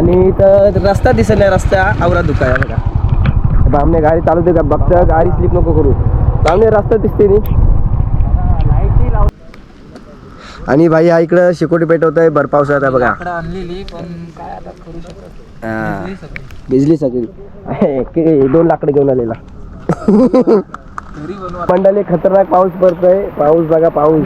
आणि इथं रस्ता दिसत नाही रस्ता आवरा दुका आहे बघा. बामने गाडी चालवते का? बघता गाडी स्लिप नको करू. बामने रस्ता दिसते नी. आणि भाई हा इकडं शिकोटी पेटवत आहे भर पावसाळ्यात आहे बघा. भिजली सगळी. दोन लाकडं घेऊन आलेला. मंडळी खतरनाक पाऊस पडतोय. पाऊस बघा पाऊस.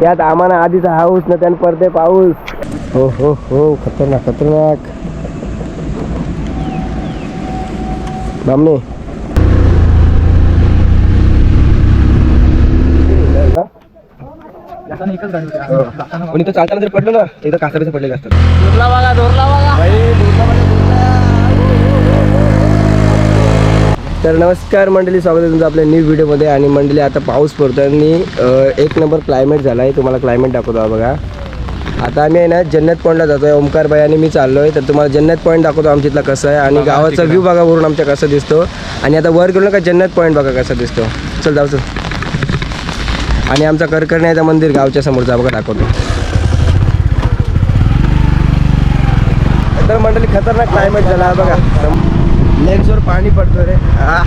त्यात आम्हाला आधीचा हाऊस ना त्यानं पडते पाऊस. हो हो हो खतरनाक खतरनाक. होती. पण इथं चालताना जर पडलं ना इथं कासारीचं पडलेलं असतं. दोरला बघा दोरला बघा तर नमस्कार मंडळी स्वागत आहे तुमचं आपल्या न्यू व्हिडिओमध्ये आणि मंडळी आता पाऊस पडतो आणि एक नंबर क्लायमेट झाला आहे तुम्हाला क्लायमेट दाखवतो बघा. आता आम्ही आहे ना जन्नत पॉईंटला जातो आहे ओमकार भाई आणि मी चाललो आहे तर तुम्हाला जन्नत पॉईंट दाखवतो आमच्या इथला कसं आहे. आणि गावाचा व्ह्यू बघा वरून आमच्या कसा दिसतो. आणि आता वर गेलो ना का जन्नत पॉईंट बघा कसा दिसतो. चल जाऊ चल. आणि आमचा करकर्ण्याचं मंदिर गावच्या समोरचा. बघा दाखवतो. तर मंडळी खतरनाक क्लायमेट झाला बघा. लेग्सवर पाणी पडतो रे. हा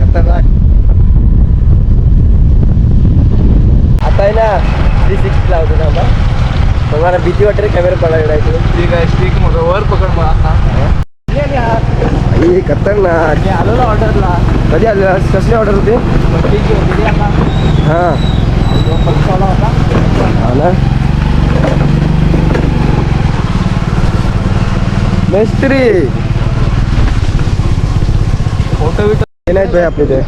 खतरनाक. आता आहे ना थ्री सिक्स्टी लावतो ना तुम्हाला भीती वाटते कॅमेरा पडायला ठीक आहे स्टिक मग वर पकड मग आता. आई, खतरनाक. आलो ना ऑर्डरला कधी आले? कसली ऑर्डर होती? हां. पक्षाला होता. हा ना. मिस्त्री. फोटो बिटो नाहीत भाई आपले ते.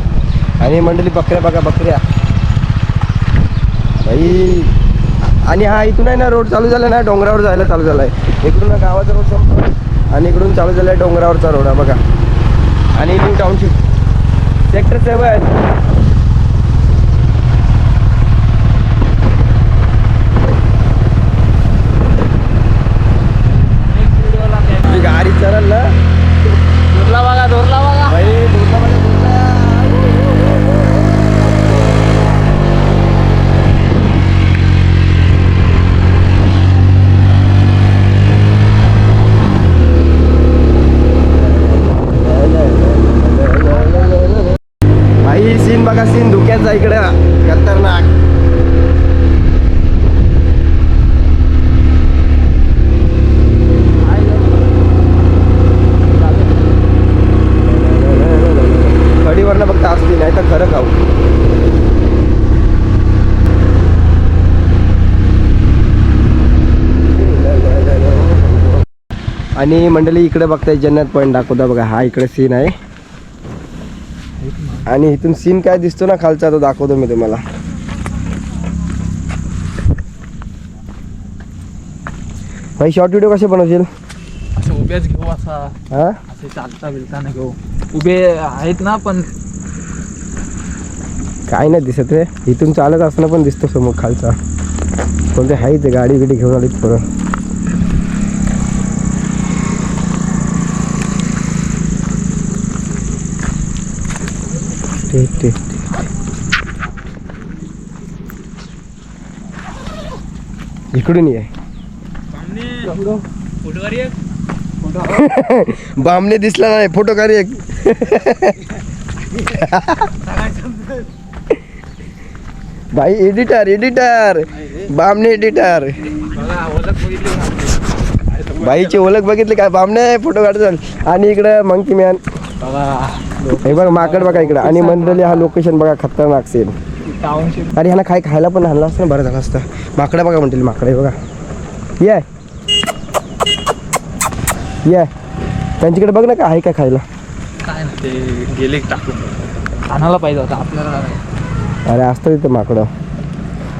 आणि मंडळी बकऱ्या बघा बकऱ्या. भाई आणि हा इथून आहे ना रोड चालू झाला ना डोंगरावर जायला चालू झालाय. इकडून ना गावाचा रोड संपतो आणि इकडून चालू झालाय डोंगरावरचा रोड हा बघा. आणि इथून टाउनशिप सेक्टर सेवन ही गाडी चालेल ना दोरला बघा दोरला बघा भाई दूरला म्हणजे दूरला. ही सीन बघा सीन धुक्याचा इकडं. खतरनाक. कडीवरनं फक्त असली नाही तर खरं खाऊ. आणि मंडळी इकडे बघताय जन्नत पॉईंट दाखवता बघा. हा इकडे सीन आहे. आणि इथून सीन काय दिसतो ना खालचा तो दाखवतो मी तुम्हाला. भाई शॉर्ट व्हिडिओ कसे बनवशील? असं उभ्याच घेऊ असा. हा? असे चालता बिलताना घेऊ. उभे आहेत ना पण. काय नाही दिसत रे. इथून चालत असताना पण दिसतो समोर खालचा. कोणते आहे ते गाडी बिडी घेऊन आलीत परत इकडून ये. बामने दिसला नाही फोटो काढ एक. भाई एडिटर एडिटर बामने एडिटर. बाईची ओळख बघितली काय बामने फोटो काढतात आणि इकडं मंकी मॅन बघा हे बघ माकड बघा इकडं. आणि मंडळी हा लोकेशन बघा खतरनाक टाउनशिप अरे ह्याला काय खायला पण आणलं असतं ना बरं झालं असतं. माकडं बघा म्हणतील माकडं बघा. ये. ये. त्यांच्याकडे बघ ना काय आहे काय खायला? काय ते गेले टाकून. आणायला पाहिजे होता आपल्याला. अरे असतं तिथं माकडं.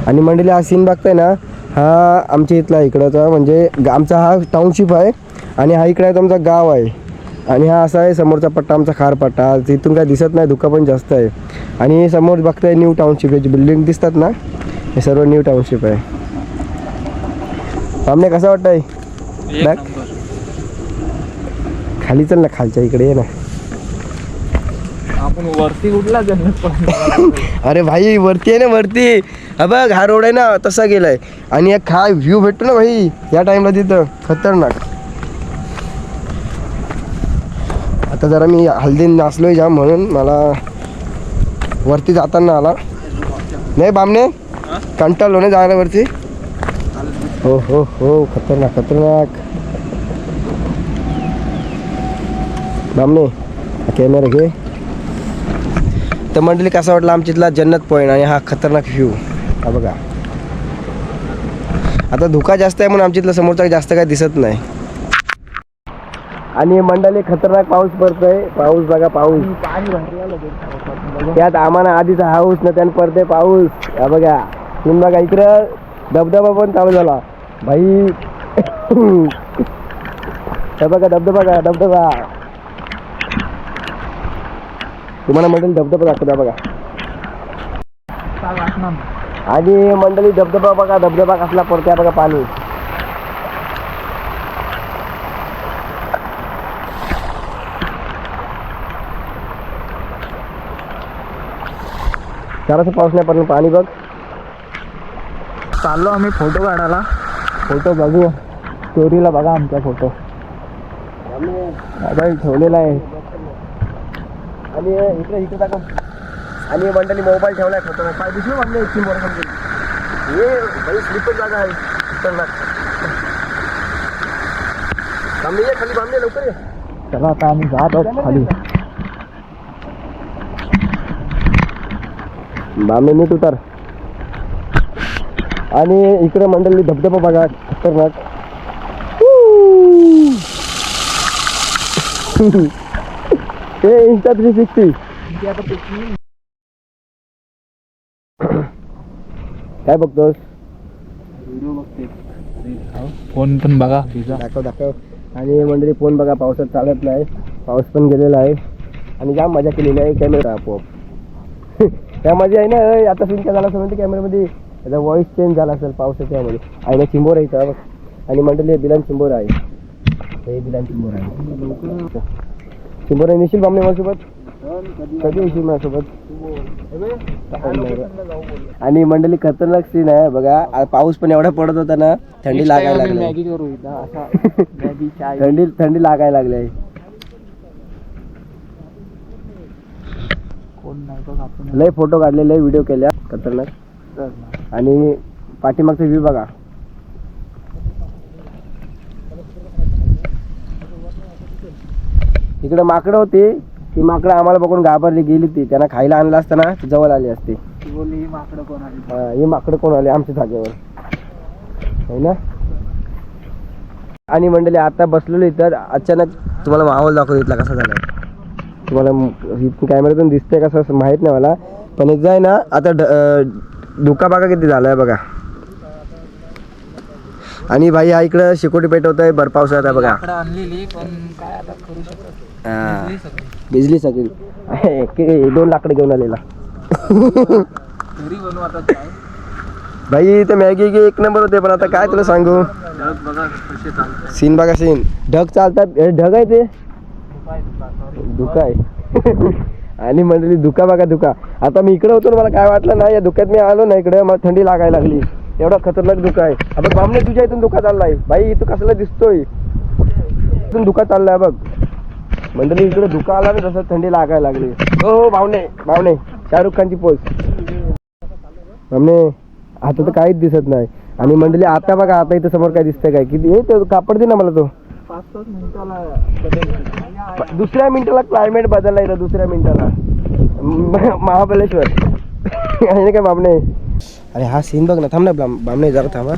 आणि मंडळी हा सीन बघताय ना हा आमच्या इथला इकडचा म्हणजे आमचा हा टाउनशिप आहे. आणि हा इकडे आहे तो आमचा गाव आहे. आणि हा असा आहे समोरचा पट्टा आमचा खार पट्टा. तिथून काय दिसत नाही धुका पण जास्त आहे. आणि समोर बघताय न्यू टाउनशिप याची बिल्डिंग दिसतात ना? हे सर्व न्यू टाउनशिप आहे. आमने कसं वाटतंय. नंबर. खाली चल ना खालच्या इकडे ये ना. आपण वरती पॉईंट अरे भाई वरती आहे ना वरती. हा बघ हा रोड आहे ना तसा गेलाय. आणि एक हा व्ह्यू भेटतो ना भाई या टाइमला तिथं. खतरनाक. आता जरा मी हल्दी नाचलोय जाम म्हणून मला वरती जाताना आला. नाही बामणे? कंटाळलो नाही जायला वरती हो हो हो खतरनाक खतरनाक. बामणे कॅमेरा घे. तर मंडळी कसा वाटला आमच्यातला जन्नत पॉईंट आणि हा खतरनाक व्ह्यू हा बघा. आता धुका जास्त आहे म्हणून आमच्यातला समोरचा जास्त काय दिसत नाही. आणि मंडळी खतरनाक पाऊस पडतोय. पाऊस बघा पाऊस. त्यात आम्हाला आधीचा हाऊस ना त्यानं पडते पाऊस. बघा. तुम्ही बघा इकडं धबधबा पण चालू झाला. भाई. बघा धबधबा का? धबधबा. तुम्हाला मंडळी धबधबा दाखवता बघा. आणि मंडळी धबधबा बघा धबधबा कसला पडत्या बघा पाणी. जरासं पाऊस नाही पडलं पाणी बघ. चाललो आम्ही फोटो काढायला. फोटो बघू. स्टोरीला बघा आमचा फोटो. मोबाईल ठेवलेला आहे. आणि इकडे इकडे दाखव. आणि मंडळी मोबाईल ठेवलाय फोटो. पाय दिसलो म्हणले तीन वर्ष हे भाई स्लिपच जागा आहे. खतरनाक. ये खाली बामणे लवकर ये. चला आता आम्ही जात आहोत खाली. बामणे नीट उतर. आणि इकडे मंडळी धबधबा बघा खतरनाक. ते इंस्टा थ्री सिक्स्टी काय बघतोस? फोन पण बघा. दाखव दाखव. आणि मंडळी फोन बघा पावसात चालत नाही. पाऊस पण गेलेला आहे. आणि जाम मजा केलेली आहे कॅमेरा आपोआप. त्या मजा आहे ना आता सीन काय झाला असेल माहिती कॅमेरामध्ये त्याचा व्हॉइस चेंज झाला असेल पावसाच्या मध्ये आहे ना चिंबोर आहे इथं बघ. आणि मंडळी बिलान चिंबोर आहे. हे बिलान चिंबोर आहे. चिंबोर आहे निशील बामणे माझ्यासोबत. कधी येशील माझ्यासोबत? आणि मंडळी खतरनाक सीन आहे बघा. पाऊस पण एवढा पडत होता ना थंडी लागायला लागली. थंडी थंडी लागायला लागली आहे. लय फोटो काढलेले व्हिडिओ केल्या खतरनाक. आणि पाठीमागचा व्ह्यू बघा. इकडे माकडं होती ती माकडं आम्हाला बघून घाबरली गेली ती. त्यांना खायला आणलं असताना जवळ आली असती. ही माकडं कोण आली? हा, माकडं कोण आले? आमच्या जागेवर. है ना? आणि मंडळी आता बसलेलो इथं. अचानक तुम्हाला माहोल दाखवतो इथला कसा झालाय. तुम्हाला कॅमेऱ्यातून दिसतंय कसं असं माहीत नाही मला. पण इथं आहे ना आता ढ- धुका बघा किती झालाय बघा. आणि भाई हा इकडं शिकोटी पेटवत आहे भर पावसाळ्यात आहे बघा. माकडं आणलेली पण काय आता करू शकत हा. नाही सगळी. भिजली सगळी. एक- दोन लाकडं घेऊन आलेला. घरी बनवू आता काय भाई इथं मॅगी गी एक नंबर होते पण आता काय तुला सांगू? ढग बघा कसे चालतात. सीन बघा सीन. ढग चालतात हे ढग आहे ते? धुका आहे आणि मंडळी धुका बघा धुका. आता मी इकडे होतो ना मला काय वाटलं ना या धुक्यात मी आलो ना इकडे मला थंडी लागायला लागली. एवढा खतरनाक धुका आहे. आपण बामने तुझ्या इथून धुका चाललाय. बाई इथं कसला दिसतोय? इथून धुका चाललाय बघ. मंडळी इकडे धुका आला ना तसं थंडी लागायला लागली. हो हो भावने भावने शाहरुख खानची पोच बामने आता तर काहीच दिसत नाही. आणि मंडळी आता बघा आता इथं समोर काय दिसतंय काय? किती हे कापड दे ना मला तो. मिनिटाला दुसऱ्या मिनिटाला क्लायमेट बदलला दुसऱ्या मिनिटाला. महाबलेश्वर आहे ना काय बामणे अरे हा सीन बघ ना थांब ना बामणे जरा थांबा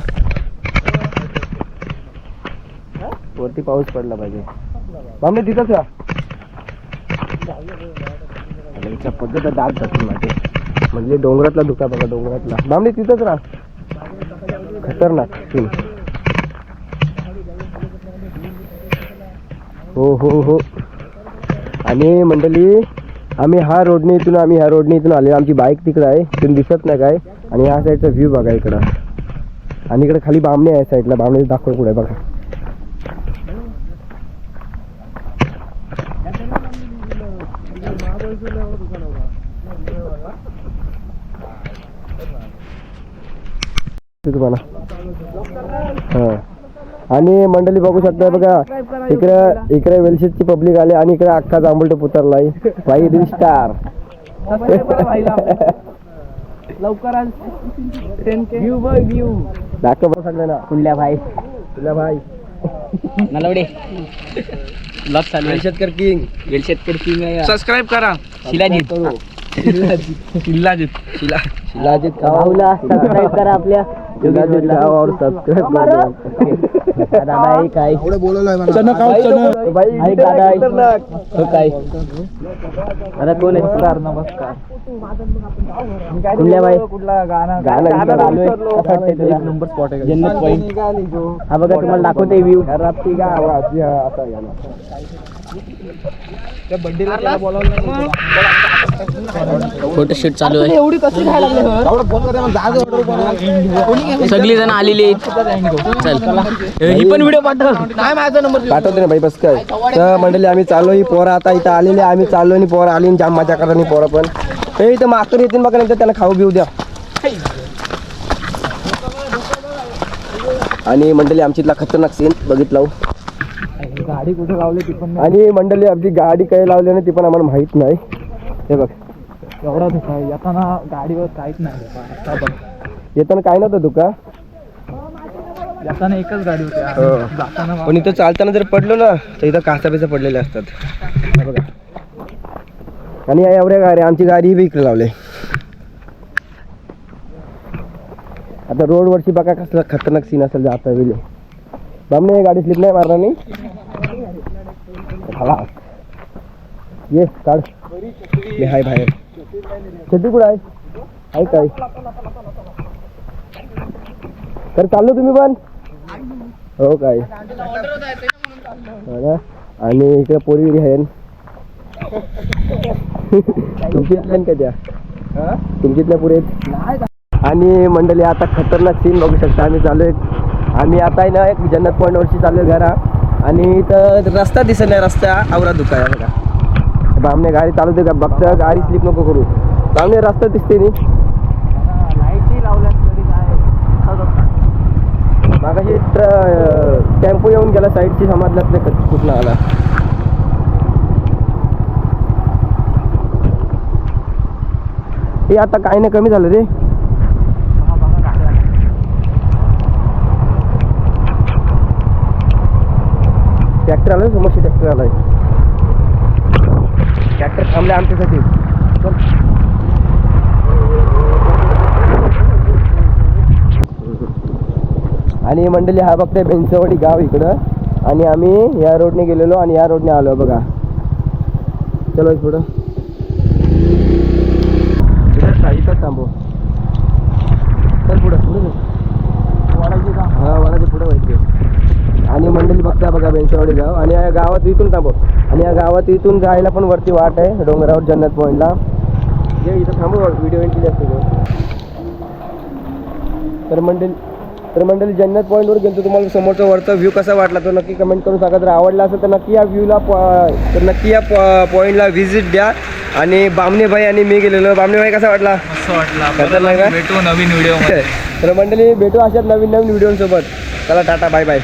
वरती पाऊस पडला पाहिजे. बामणे तिथंच राहा पद्धत दात जातील माझे म्हणजे डोंगरातला धुका बघा डोंगरातला. बामणे तिथंच राहा. खतरनाक सीन हो हो हो. आणि मंडळी आम्ही हा रोडने इथून आम्ही ह्या रोडने इथून आले आमची बाईक तिकडं आहे. इथून दिसत नाही काय. आणि ह्या साईडचा व्ह्यू बघा इकडं. आणि इकडे खाली बामणे आहे साईडला बामणे दाखव पुढे बघा. तुम्हाला. हा. आणि मंडळी बघू शकता बघा इकडे इकडे वेलशीची पब्लिक आली आणि इकडे अख्खा जांभूळ पुतरलाय. भाई रील स्टार. लवकर बघ दाखव कुंडल्या भाई? तुला भाई? नलवडे. ब्लॉग चालू आहे. शेतकर किंग वेलशेतकर किंग सबस्क्राईब करा शिलाजीत. शिलाजीत. शिला शिलाजीत सबस्क्राईब करा आपल्या. दादा दादा कोण आहे नमस्कार कुठल्या बाई कुठला गाणं गाणं नंबर स्पॉट आहे जन्नत हा बघा तुम्हाला दाखवते व्ह्यू रात्री का आवाज असा आहे गाणं. फोटोशूट चालू आहे. एवढी कशी खायला सगळी जण आलेली आहेत. चल. ही पण व्हिडिओ पाठव. नाही माझा नंबर पाठवते ना भाई बस काय तर मंडळी आम्ही चाललो ही पोरं आता इथं आलेले आम्ही चाललो आणि पोरं आली आणि जाम मजा करत आणि पोरं पण. हे इथं मास्तर येतील बघा नंतर त्यांना खाऊ बिऊ द्या. आणि मंडळी आमची इथला खतरनाक सीन बघितलं गाडी कुठे लावली ती पण आणि मंडळी आमची गाडी काही लावली ना ती पण आम्हाला माहीत नाही. हे बघ. एवढा धोका येताना गाडीवर काहीच नाही. येताना काय नव्हतं तुका? येताना एकच गाडी होती. हो. जाताना पण इथं चालताना जर पडलो ना तर इथं कासा बिसा पडलेले असतात. हे बघा. आणि या एवढ्या गाड्या आमची गाडी बी इकडे लावले. आता रोडवरची बघा कसला खतरनाक सीन असेल जाता वेळी बामने गाडी स्लिप नाही मारणार नाही ये काढ. मी हाय बाहेर. छत्री कुठं आहे? आहे काय? तर चाललो तुम्ही पण? हो काय. आणि इकडे पोरी बिरी आहे तुमची का त्या तुमची पुढे आणि मंडळी आता खतरनाक सीन बघू शकता आम्ही चालू आहे आम्ही आता आहे ना एक जन्नत पॉईंट वरची चालू आहे घरा. आणि इथं रस्ता दिसत नाही रस्ता आवरा दुका आहे बघा. बामने गाडी चालू दे का? बघता गाडी स्लिप नको करू. बामने रस्ता दिसते नी. मागाशी ट्र टेम्पो येऊन गेला साईडची समाजलाच नाही कुठला आला? हे आता काही नाही कमी झालं रे. ट्रॅक्टर आलाय समोरशी ट्रॅक्टर आलाय. ट्रॅक्टर थांबले आमच्यासाठी. आणि मंडळी हा बघताय बेंचवाडी गाव इकडं. आणि आम्ही या रोडने गेलेलो आणि या रोडने आलो. बघा. चलो पुढं. इथंच थांबू. चल पुढं पुढे का हा पुढं व्हायचे आणि मंडळी बघता बघा बेंचवाडी गाव. आणि या गावात इथून थांबू. आणि या गावात इथून जायला पण वरती वाट आहे. डोंगरावर जन्नत पॉईंटला. जे इथं थांबू. व्हिडिओ केली असते तर मंडळी तर मंडळी जन्नत पॉईंटवर गेलो तुम्हाला समोरचा वरचा व्ह्यू कसा वाटला? तो नक्की कमेंट करून सांगा. जर आवडला असेल तर नक्की या व्ह्यूला तर नक्की या पॉईंटला व्हिजिट द्या. आणि बामणे भाई आणि मी गेलेलो. बामणे भाई कसा वाटला? वाटला? भेटू नवीन व्हिडिओ तर मंडळी भेटू अशाच नवीन नवीन व्हिडिओसोबत चला टाटा बाय बाय